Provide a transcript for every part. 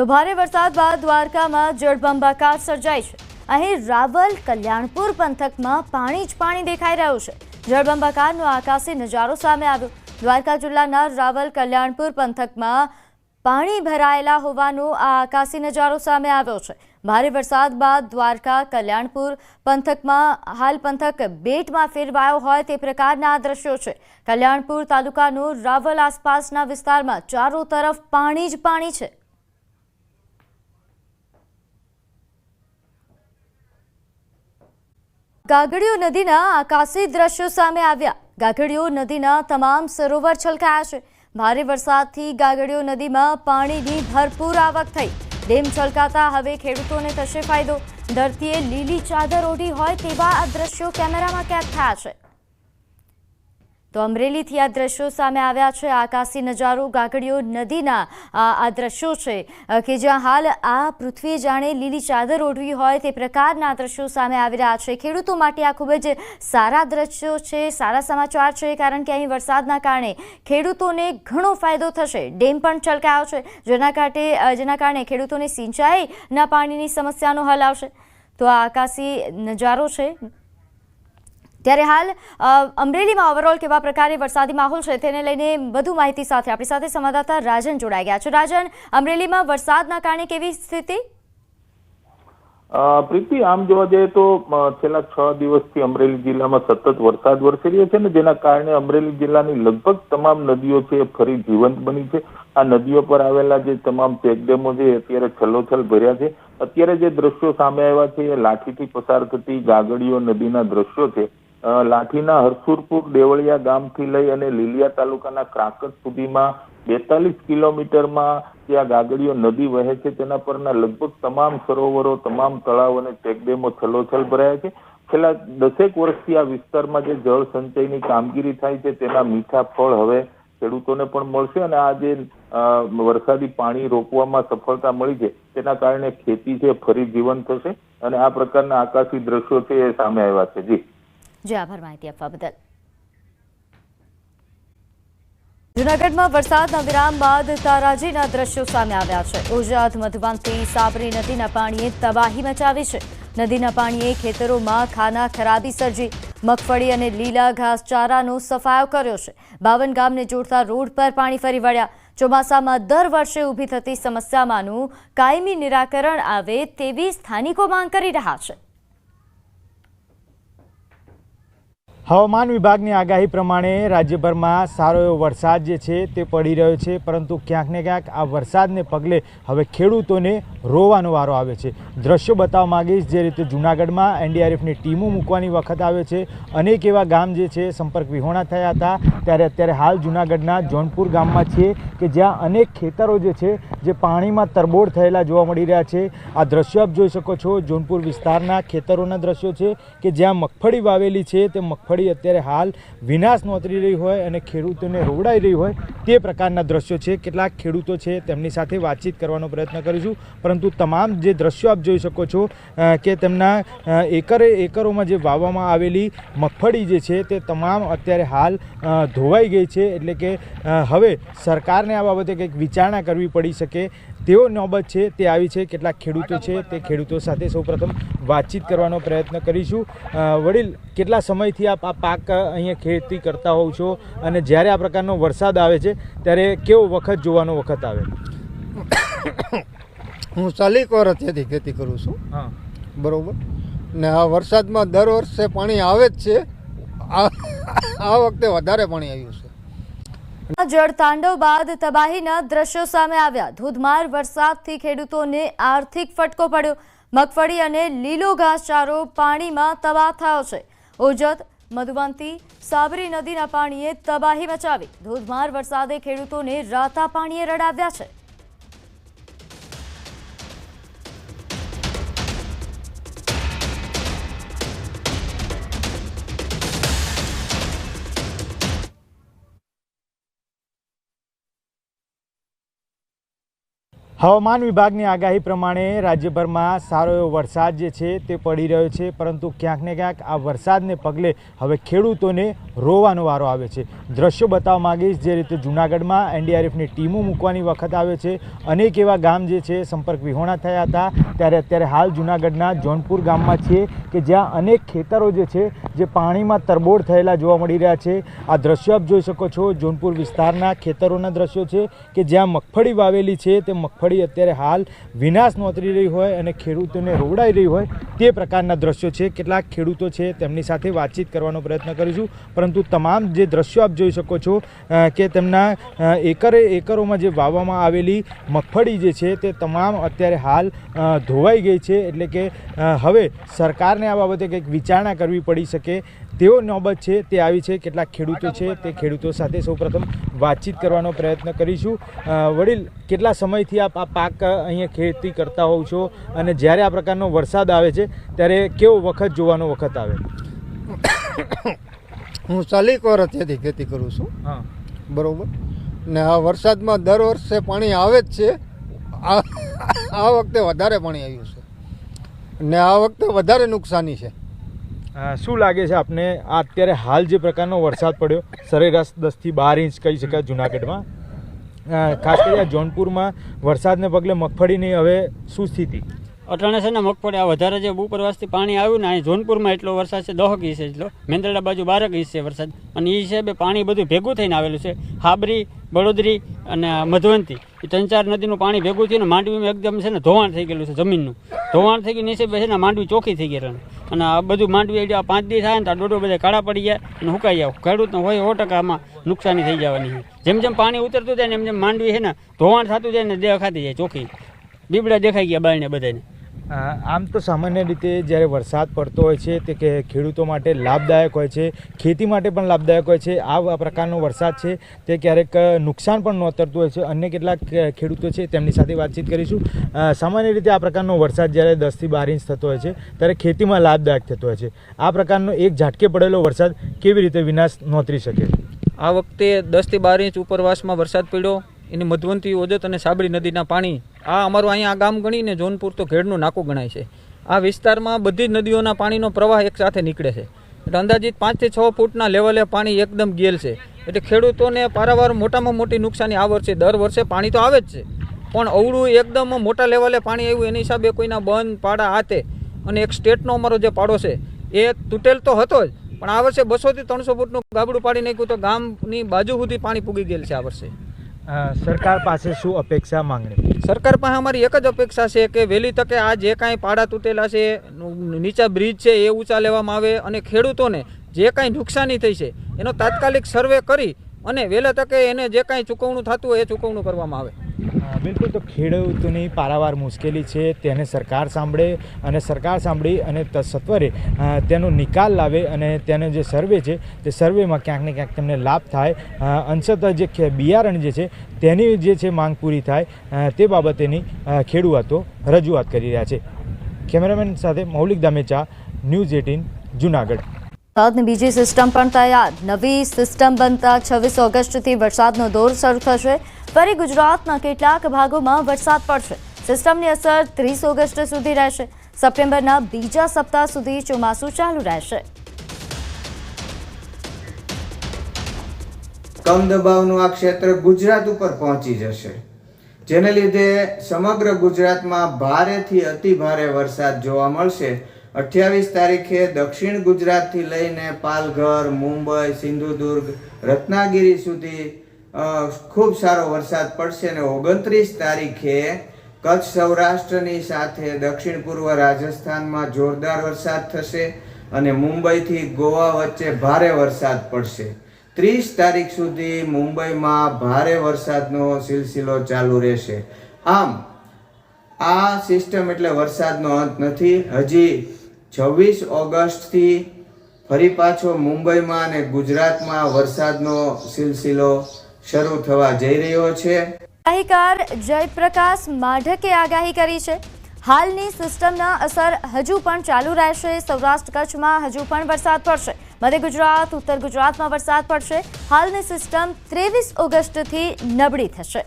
તો ભારે વરસાદ બાદ દ્વારકામાં જળબંબાકાર સર્જાય છે. અહીં રાવલ કલ્યાણપુર પંથકમાં પાણી જ પાણી દેખાઈ રહ્યું છે. જળબંબાકારનો આકાશી નજારો સામે આવ્યો. દ્વારકા જિલ્લાના રાવલ કલ્યાણપુર પંથકમાં પાણી ભરાયેલા હોવાનો આ આકાશી નજારો સામે આવ્યો છે. ભારે વરસાદ બાદ દ્વારકા કલ્યાણપુર પંથકમાં હાલ પંથક બેટમાં ફેરવાયો હોય તે પ્રકારના આ દ્રશ્યો છે. કલ્યાણપુર તાલુકાનું રાવલ આસપાસના વિસ્તારમાં ચારો તરફ પાણી જ પાણી છે. ગાગડીઓ નદીના આકાશી દ્રશ્યો સામે આવ્યા. ગાગડીઓ નદીના તમામ સરોવર છલકાયા છે. ભારે વરસાદથી ગાગડીઓ નદીમાં પાણીની ભરપૂર આવક થઈ. ડેમ છલકાતા હવે ખેડૂતોને થશે ફાયદો. ધરતીએ લીલી ચાદર ઓઢી હોય તેવા આ દ્રશ્યો કેમેરામાં કેદ થયા છે. તો અમરેલીથી આ દ્રશ્યો સામે આવ્યા છે. આકાશી નજારો, ગાગડીઓ, નદીના આ દ્રશ્યો છે કે જ્યાં હાલ આ પૃથ્વીએ જાણે લીલી ચાદર ઓઢવી હોય તે પ્રકારના દ્રશ્યો સામે આવી રહ્યા છે. ખેડૂતો માટે આ ખૂબ જ સારા દ્રશ્યો છે, સારા સમાચાર છે, કારણ કે અહીં વરસાદના કારણે ખેડૂતોને ઘણો ફાયદો થશે. ડેમ પણ છલકાયો છે, જેના કારણે જેના કારણે ખેડૂતોને સિંચાઈના પાણીની સમસ્યાનો હલ આવશે. તો આ આકાશી નજારો છે. ત્યારે હાલ અમરેલીમાં ઓવરઓલ કેવા પ્રકારે વરસાદી માહોલ છે તેને લઈને વધુ માહિતી સાથે આપણી સાથે સંવાદદાતા રાજન જોડાઈ ગયા છે. રાજન, અમરેલીમાં વરસાદના કારણે કેવી સ્થિતિ? પ્રીતિ, આમ જોવા જઈએ તો છેલ્લા છ દિવસથી અમરેલી જિલ્લામાં સતત વરસાદ વરસી રહ્યો છે ને જેના કારણે અમરેલી જિલ્લાની લગભગ તમામ નદીઓ છે ફરી જીવંત બની છે. આ નદીઓ પર આવેલા જે તમામ ચેકડેમો છે અત્યારે છલોછલ ભર્યા છે. અત્યારે જે દ્રશ્યો સામે આવ્યા છે એ લાઠીથી પસાર થતી ગાગડીઓ નદીના દ્રશ્યો છે. લાઠીના હરસુરપુર દેવળિયા ગામથી લઈ અને લીલિયા તાલુકાના ક્રાકત સુધીમાં બેતાલીસ કિલોમીટરમાં ત્યાં ગાગડીઓ નદી વહે છે, તેના પરના લગભગ તમામ સરોવરો, તમામ તળાવ અને ચેકડેમો છલોછલ ભરાયા છે. છેલ્લા દસેક વર્ષથી આ વિસ્તારમાં જે જળ સંચયની કામગીરી થાય છે, તેના મીઠા ફળ હવે ખેડૂતોને પણ મળશે અને આ જે વરસાદી પાણી રોકવામાં સફળતા મળી છે, તેના કારણે ખેતી છે, ફરી જીવન થશે અને આ પ્રકારના આકાશી દ્રશ્યો છે એ સામે આવ્યા છે. જી. જે આભાર માહિતી આપવા બદલ. જૂનાગઢમાં વરસાદના વિરામ બાદ તારાજીના દ્રશ્યો સામે આવ્યા છે. ઉજાદ મધુવંતી સાબરી નદીના પાણીએ તબાહી મચાવી છે. નદીના પાણીએ ખેતરોમાં ખાના ખરાબી સર્જી. મગફળી અને લીલા ઘાસચારાનો સફાયો કર્યો છે. બાવન ગામને જોડતા રોડ પર પાણી ફરી વળ્યા. ચોમાસામાં દર વર્ષે ઊભી થતી સમસ્યામાંનું કાયમી નિરાકરણ આવે તેવી સ્થાનિકો માંગ કરી રહ્યા છે. હવામાન વિભાગની આગાહી પ્રમાણે રાજ્યભરમાં સારો એવો વરસાદ જે છે તે પડી રહ્યો છે, પરંતુ ક્યાંક ને ક્યાંક આ વરસાદને પગલે હવે ખેડૂતોને રોવાનો વારો આવે છે. દ્રશ્યો બતાવવા માંગીશ, જે રીતે જૂનાગઢમાં એનડીઆરએફની ટીમો મૂકવાની વખત આવે છે, અનેક એવા ગામ જે છે સંપર્ક વિહોણા થયા હતા. ત્યારે અત્યારે હાલ જૂનાગઢના જોનપુર ગામમાં છીએ કે જ્યાં અનેક ખેતરો જે છે, જે પાણીમાં તરબોળ થયેલા જોવા મળી રહ્યા છે. આ દ્રશ્યો આપ જોઈ શકો છો. જોનપુર વિસ્તારના ખેતરોના દ્રશ્યો છે કે જ્યાં મગફળી વાવેલી છે, તે મગફળી અત્યારે હાલ વિનાશ નોતરી રહી હોય અને ખેડૂતોને રોવડાઈ રહી હોય તે પ્રકારના દ્રશ્યો છે. કેટલાક ખેડૂતો છે તેમની સાથે વાતચીત કરવાનો પ્રયત્ન કરીશું. પરંતુ તમામ જે દ્રશ્યો આપ જોઈ શકો છો કે તેમના એકરે, એકરોમાં જે વાવવામાં આવેલી મગફળી જે છે તે તમામ અત્યારે હાલ ધોવાઈ ગઈ છે. એટલે કે હવે સરકારને આ બાબતે કંઈક વિચારણા કરવી પડી શકે તેઓ નોબત છે તે આવી છે. કેટલાક ખેડૂતો છે તે ખેડૂતો સાથે સૌપ્રથમ વાતચીત કરવાનો પ્રયત્ન કરીશું. વડીલ, કેટલા સમયથી આપ આ પાક અહીંયા ખેતી કરતા હોવ છો અને જ્યારે આ પ્રકારનો વરસાદ આવે છે ત્યારે કેવો વખત જોવાનો વખત આવે? હું ચાલીક વર્ષથી ખેતી કરું છું. હા. બરોબર? ને આ વરસાદમાં દર વર્ષે પાણી આવે જ છે. આ આ વખતે વધારે પાણી આવ્યું છે. જળતાંડવ બાદ તબાહીના દ્રશ્યો સામે આવ્યા. ધોધમાર વરસાદથી ખેડૂતોને આર્થિક ફટકો પડ્યો. મગફળી અને લીલો ઘાસચારો પાણીમાં તબાહ થયો છે. ઓજત મધુવંતી સાબરી નદીના પાણીએ તબાહી મચાવી ધોધમાર વરસાદે ખેડૂતોને રાતા પાણીએ રડાવ્યા છે. હવામાન વિભાગની આગાહી પ્રમાણે રાજ્યભરમાં સારો એવો વરસાદ જે છે તે પડી રહ્યો છે, પરંતુ ક્યાંક ને ક્યાંક આ વરસાદને પગલે હવે ખેડૂતોને રોવાનો વારો આવે છે. દ્રશ્યો બતાવવા માગીશ, જે રીતે જૂનાગઢમાં એનડીઆરએફની ટીમો મૂકવાની વખત આવે છે, અનેક એવા ગામ જે છે સંપર્ક વિહોણા થયા હતા, ત્યારે અત્યારે હાલ જૂનાગઢના જોનપુર ગામમાં છીએ કે જ્યાં અનેક ખેતરો જે છે, જે પાણીમાં તરબોળ થયેલા જોવા મળી રહ્યા છે. આ દ્રશ્યો આપ જોઈ શકો છો. જોનપુર વિસ્તારના ખેતરોના દ્રશ્યો છે કે જ્યાં મગફળી વાવેલી છે, તે મગફળી અત્યારે હાલ વિનાશ નોતરી રહી હોય અને ખેડૂતોને રોવડાઈ રહી હોય તે પ્રકારના દ્રશ્યો છે. કેટલાક ખેડૂતો છે તેમની સાથે વાતચીત કરવાનો પ્રયત્ન કરીશું. પરંતુ તમામ જે દ્રશ્યો આપ જોઈ શકો છો કે તેમના એકરે, એકરોમાં જે વાવવામાં આવેલી મગફળી જે છે તે તમામ અત્યારે હાલ ધોવાઈ ગઈ છે. એટલે કે હવે સરકારને આ બાબતે કંઈક વિચારણા કરવી પડી શકે. તેઓ નોબત છે તે આવી છે કેટલાક ખેડૂતો છે તે ખેડૂતો સાથે સૌપ્રથમ વાતચીત કરવાનો પ્રયત્ન કરીશું. વડીલ કેટલા સમયથી આપ આ પાક અહીંયા ખેતી કરતા હોવ છો અને જ્યારે આ પ્રકારનો વરસાદ આવે છે ત્યારે કેવો વખત જોવાનો વખત આવે? હું ચાલીક વર્ષથી ખેતી કરું છું. હા. બરોબર? ને આ વરસાદમાં દર વર્ષે પાણી આવે જ છે. આ વખતે વધારે પાણી આવ્યું છે. ને આ વખતે વધારે નુકસાની છે. શું લાગે છે આપને? આ અત્યારે હાલ જે પ્રકારનો વરસાદ પડ્યો, સરેરાશ દસથી બાર ઇંચ કહી શકાય જુનાગઢમાં. ખાસ કરી આ જોનપુરમાં વરસાદને પગલે મગફળીની હવે શું સ્થિતિ? અટાણે છે ને મગફળી આ વધારે જે ઉપરવાસથી પાણી આવ્યું ને, અહીં જોનપુરમાં એટલો વરસાદ છે દહક ઇંચ એટલો. મેંદરડા બાજુ બારક ઇંચ છે વરસાદ. અને એ હિસાબે પાણી બધું ભેગું થઈને આવેલું છે. હાબરી, બળોદરી અને મધવંતી. એ ચાર નદીનું પાણી ભેગું થઈને માંડવીમાં એકદમ છે ને ધોવાણ થઈ ગયેલું છે જમીનનું. ધોવાણ થઈ ગયું હિસાબે છે ને માંડવી ચોખ્ખી થઈ ગયેલા અને આ બધું માંડવી આ પાંચ દિવસ થાય ને, તો ડોડો બધા કાળા પડી જાય અને સુકાઈ જાય ખેડૂતને હોય સો ટકા આમાં નુકસાની થઈ જવાની જેમ જેમ પાણી ઉતરતું જાય ને, એમ જેમ માંડવી છે ને, ધોવાણ થતું જાય ને, દેહ ખાતી જાય ચોખ્ખી. બીબડા દેખાઈ ગયા બાળને બધાને આમ તો સામાન્ય રીતે જ્યારે વરસાદ પડતો હોય છે તે કે ખેડૂતો માટે લાભદાયક હોય છે, ખેતી માટે પણ લાભદાયક હોય છે, આ પ્રકારનો વરસાદ છે તે ક્યારેક નુકસાન પણ નોતરતું હોય છે. અન્ય કેટલાક ખેડૂતો છે તેમની સાથે વાતચીત કરીશું. સામાન્ય રીતે આ પ્રકારનો વરસાદ જ્યારે દસથી બાર ઇંચ થતો હોય છે ત્યારે ખેતીમાં લાભદાયક થતો હોય છે. આ પ્રકારનો એક ઝાટકે પડેલો વરસાદ કેવી રીતે વિનાશ નોતરી શકે? આ વખતે દસથી બાર ઇંચ ઉપરવાસમાં વરસાદ પડ્યો. એની મધવંતી ઓદત અને સાબરી નદીના પાણી આ અમારું અહીંયા આ ગામ ગણીને જોનપુર તો ઘેડનું નાકું ગણાય છે. આ વિસ્તારમાં બધી જ નદીઓના પાણીનો પ્રવાહ એકસાથે નીકળે છે. એટલે અંદાજિત પાંચથી છ ફૂટના લેવલે પાણી એકદમ ગેલ છે. એટલે ખેડૂતોને પારાવાર મોટામાં મોટી નુકસાની આ વર્ષે, દર વર્ષે પાણી તો આવે જ છે. પણ અવળું એકદમ મોટા લેવલે પાણી આવ્યું, એની હિસાબે કોઈના બંધ, પાડા હાથે અને એક સ્ટેટનો અમારો જે પાડો છે, એ તૂટેલ તો હતો જ. પણ આ વર્ષે બસોથી ત્રણસો ફૂટનું ગાબડું પાડી નાખ્યું તો ગામની બાજુ સુધી પાણી પૂગી ગયેલ છે આ વર્ષે. સરકાર પાસે શું અપેક્ષા માંગણી? સરકાર પાસે અમારી એક જ અપેક્ષા છે કે વહેલી તકે આ જે કાંઈ પાડા તૂટેલા છે, નીચા બ્રિજ છે, એ ઊંચા લેવામાં આવે અને ખેડૂતોને જે કાંઈ નુકસાની થઈ છે, એનો તાત્કાલિક સર્વે કરી અને વહેલા તકે એને જે કાંઈ ચૂકવણું થતું હોય એ ચૂકવણું કરવામાં આવે. બિલકુલ તો ખેડૂતોની પારાવાર મુશ્કેલી છે, તેને સરકાર સાંભળે અને સરકાર સાંભળી અને સત્વરે તેનો નિકાલ લાવે અને તેનો જે સર્વે છે, તે સર્વેમાં ક્યાંક ને ક્યાંક તેમને લાભ થાય. અંશત જે બિયારણ જે છે, તેની જે છે માંગ પૂરી થાય તે બાબતેની ખેડૂતો રજૂઆત કરી રહ્યા છે. કેમેરામેન સાથે મૌલિક દામેચા, ન્યૂઝ એટીન, જુનાગઢ. વરસાદની બીજી સિસ્ટમ પણ તૈયાર. નવી સિસ્ટમ બનતા છવ્વીસ ઓગસ્ટથી વરસાદનો દોર શરૂ થશે. ફરી ગુજરાતના કેટલાક ભાગોમાં વરસાદ પડશે. સિસ્ટમની અસર ત્રીસ ઓગસ્ટ સુધી રહેશે. સપ્ટેમ્બરના બીજા સપ્તાહ સુધી ચોમાસું ચાલુ રહેશે. કમ દબાવનું આ ક્ષેત્ર ગુજરાત ઉપર પહોંચી જશે. જેને લીધે સમગ્ર ગુજરાતમાં ભારેથી અતિ ભારે વરસાદ જોવા મળશે. અઠ્યાવીસ તારીખે દક્ષિણ ગુજરાતથી લઈને પાલઘર, મુંબઈ, સિંધુદુર્ગ, રત્નાગીરી સુધી ખૂબ સારો વરસાદ પડશે અને ઓગણત્રીસ તારીખે કચ્છ સૌરાષ્ટ્રની સાથે દક્ષિણ પૂર્વ રાજસ્થાનમાં જોરદાર વરસાદ થશે અને મુંબઈથી ગોવા વચ્ચે ભારે વરસાદ પડશે. ત્રીસ તારીખ સુધી મુંબઈમાં ભારે વરસાદનો સિલસિલો ચાલુ રહેશે. આમ, આ સિસ્ટમ એટલે વરસાદનો અંત નથી. હજી છવ્વીસ ઓગસ્ટથી ફરી પાછો મુંબઈમાં અને ગુજરાતમાં વરસાદનો સિલસિલો શરૂ થવા જઈ રહ્યો છે. આગાહીકાર જયપ્રકાશ માઢકે આગાહી કરી છે. હાલની સિસ્ટમના અસર હજુ પણ ચાલુ રહેશે. સૌરાષ્ટ્ર કચ્છમાં હજુ પણ વરસાદ પડશે. મધ્ય ગુજરાત ઉત્તર ગુજરાતમાં વરસાદ પડશે. હાલની સિસ્ટમ ત્રેવીસ ઓગસ્ટથી નબળી થશે.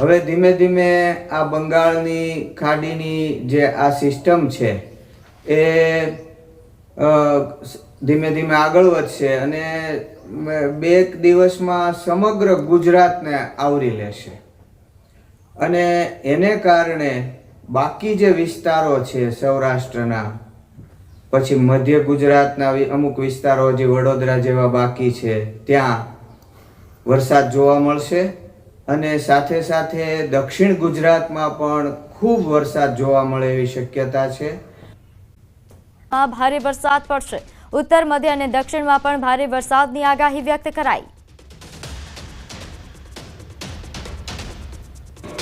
હવે ધીમે ધીમે આ બંગાળની ખાડીની જે આ સિસ્ટમ છે એ ધીમે ધીમે આગળ વધશે અને બે એક દિવસમાં સમગ્ર ગુજરાતને આવરી લેશે. અને એને કારણે બાકી જે વિસ્તારો છે સૌરાષ્ટ્રના, પછી મધ્ય ગુજરાતના અમુક વિસ્તારો હજી વડોદરા જેવા બાકી છે, ત્યાં વરસાદ જોવા મળશે અને સાથે સાથે દક્ષિણ ગુજરાતમાં પણ ખૂબ વરસાદ જોવા મળે એવી શક્યતા છે. માં ભારે વરસાદ પડશે ઉત્તર મધ્ય અને દક્ષિણમાં પણ ભારે વરસાદની આગાહી વ્યક્ત કરાઈ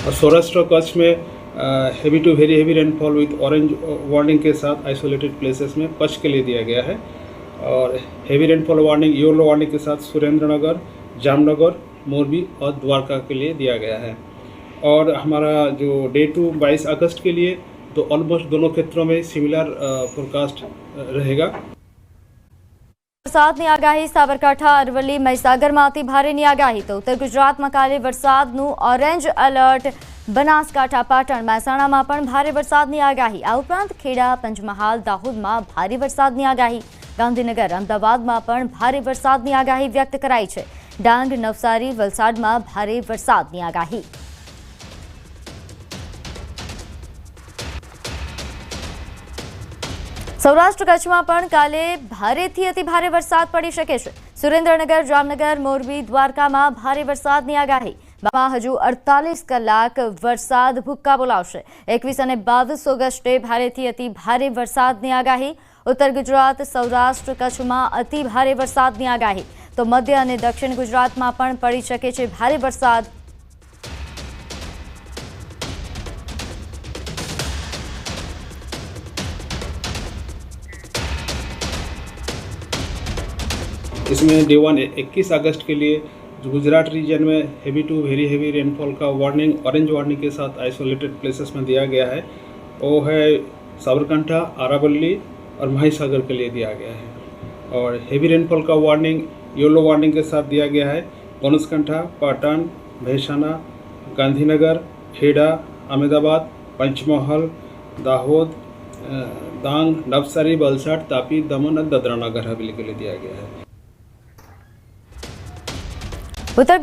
और सौराष्ट्र कच्छ में heavy to very heavy rainfall with orange warning के साथ आइसोलेटेड प्लेसेस में कच्छ के लिए दिया गया है और heavy rainfall warning yellow warning के साथ सुरेंद्र नगर जामनगर मोरबी और द्वारका के लिए दिया गया है और हमारा जो डे टू 22 अगस्त के लिए तो ऑलमोस्ट दोनों क्षेत्रों में सिमिलर फोरकास्ट रहेगा વરસાદની આગાહી સાબરકાંઠા અરવલ્લી મહીસાગરમાં અતિ ભારેની આગાહી તો ઉત્તર ગુજરાતમાં કાલે વરસાદનું ઓરેન્જ એલર્ટ બનાસકાંઠા પાટણ મહેસાણામાં પણ ભારે વરસાદની આગાહી આ ઉપરાંત ખેડા પંચમહાલ દાહોદમાં ભારે વરસાદની આગાહી ગાંધીનગર અમદાવાદમાં પણ ભારે વરસાદની આગાહી વ્યક્ત કરાઈ છે ડાંગ નવસારી વલસાડમાં ભારે વરસાદની આગાહી સૌરાષ્ટ્ર કચ્છમાં પણ કાલે ભારેથી અતિ ભારે વરસાદ પડી શકે છે. સુરેન્દ્રનગર, જામનગર, મોરબી, દ્વારકામાં ભારે વરસાદની આગાહી. માં હજુ અડતાલીસ કલાક વરસાદ ભૂક્કા બોલાવશે. એકવીસ અને બાવીસ ઓગસ્ટે ભારેથી અતિ ભારે વરસાદની આગાહી. ઉત્તર ગુજરાત, સૌરાષ્ટ્ર કચ્છમાં અતિ ભારે વરસાદની આગાહી. તો મધ્ય અને દક્ષિણ ગુજરાતમાં પણ પડી શકે છે ભારે વરસાદ इसमें डे वन इक्कीस अगस्त के लिए गुजरात रीजन में heavy to very heavy rainfall का वार्निंग ऑरेंज वार्निंग के साथ आइसोलेटेड प्लेसेस में दिया गया है। वो है साबरकांठा आरावली और महासागर के लिए दिया गया है। और हेवी रेनफॉल का वार्निंग येलो वार्निंग के साथ दिया गया है। बनसकंठा, पाटन, भैसाना, गांधीनगर, खेड़ा, अहमदाबाद, पंचमहल, दाहोद डांग नवसारी वलसाड तापी, दमन और ददरा नगर हवेली के लिए दिया गया है। ઉત્તર